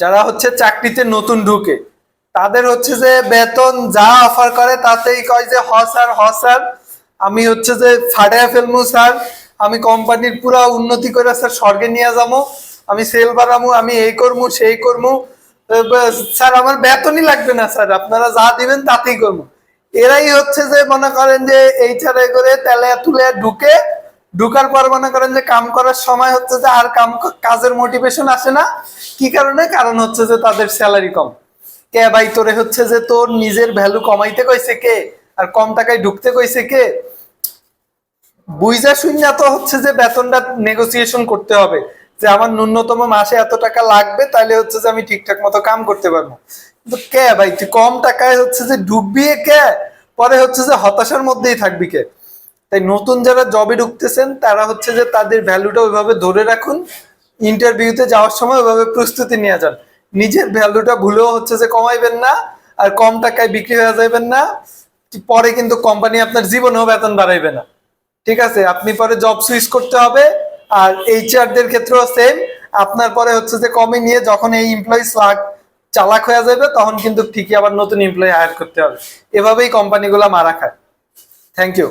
যারা হচ্ছে চাকরিতে নতুন ঢুকে তাদের হচ্ছে যে বেতন যা অফার করে তাতেই কয় যে হ স্যার হ স্যার আমি হচ্ছে যে ফাটাইয়া ফেলমু স্যার আমি কোম্পানির পুরা উন্নতি করে স্যার স্বর্গে নিয়ে যাব আমি সেল বাড়ামু আমি এই করমু সেই করমু এ, ব- স্যার আমার বেতনই লাগবে না স্যার আপনারা যা দিবেন তাতেই করব। এরাই হচ্ছে যে মনে করেন যে এইচারে করে তেলে তুলে ঢুকে ঢুকার পর মনে করেন যে কাম করার সময় হচ্ছে যে আর কাম কাজের মোটিভেশন আসে না। কি কারণে? কারণ হচ্ছে যে তাদের স্যালারি কম। কে ভাই তোরে হচ্ছে যে তোর নিজের ভ্যালু কমাইতে কইছে কে? আর কম টাকায় ঢুকতে কইছে কে? বুঝা শূন্য তো হচ্ছে যে বেতনটা নেগোসিয়েশন করতে হবে। যে আমার ন্যূনতম মাসে এত টাকা লাগবে তাহলে হচ্ছে যে আমি ঠিকঠাক মতো কাম করতে পারব। কিন্তু কে ভাই তুই কম টাকায় হচ্ছে যে ডুববি কে? পরে হচ্ছে যে হতাশার মধ্যেই থাকবি কে? তাই নতুন যারা জবে ঢুকতেছেন, তারা হচ্ছে যে তাদের ভ্যালুটা ওইভাবে ধরে রাখুন। ইন্টারভিউতে যাওয়ার সময় ওইভাবে প্রস্তুতি নিয়ে যান। নিজের ভ্যালুটা ভুলেও হচ্ছে যে কমাইবেন না, আর কম টাকায় বিক্রি হয়ে যাবেন না। পরে কিন্তু কোম্পানি আপনার জীবনেও বেতন বাড়াইবে না। ঠিক আছে? আপনি পরে জব সুইচ করতে হবে, আর এইচআর দের ক্ষেত্রেও সেম আপনার পরে হচ্ছে যে কমে নিয়ে যখন এই এমপ্লয়ি স্লাগ চালাক হয়ে যাবে তখন কিন্তু ঠিকই আবার নতুন এমপ্লয়ি হায়ার করতে হবে। এভাবেই কোম্পানিগুলো মারা খায়। Thank you